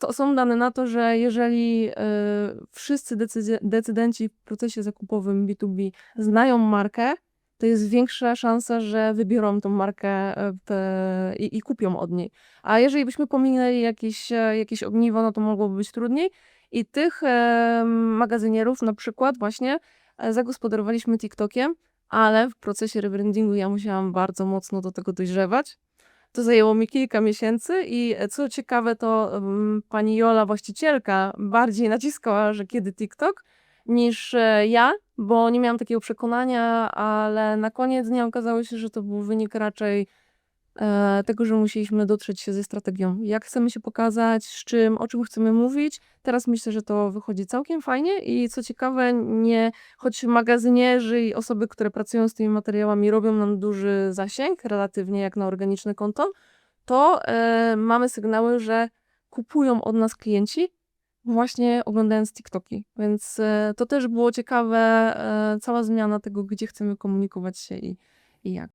to są dane na to, że jeżeli e, wszyscy decydenci w procesie zakupowym B2B znają markę, to jest większa szansa, że wybiorą tą markę e, i, i kupią od niej. A jeżeli byśmy pominęli jakieś, e, jakieś ogniwo, no to mogłoby być trudniej. I tych magazynierów na przykład właśnie zagospodarowaliśmy TikTokiem, ale w procesie rebrandingu ja musiałam bardzo mocno do tego dojrzewać. To zajęło mi kilka miesięcy i e, co ciekawe, to mm, pani Jola, właścicielka, bardziej naciskała, że kiedy TikTok, niż e, ja, bo nie miałam takiego przekonania, ale na koniec dnia okazało się, że to był wynik raczej e, tego, że musieliśmy dotrzeć się ze strategią. Jak chcemy się pokazać, z czym, o czym chcemy mówić. Teraz myślę, że to wychodzi całkiem fajnie i co ciekawe, nie, choć magazynierzy i osoby, które pracują z tymi materiałami robią nam duży zasięg, relatywnie jak na organiczne konto, to e, mamy sygnały, że kupują od nas klienci właśnie oglądając TikToki. Więc e, to też było ciekawe, e, cała zmiana tego, gdzie chcemy komunikować się i, i jak.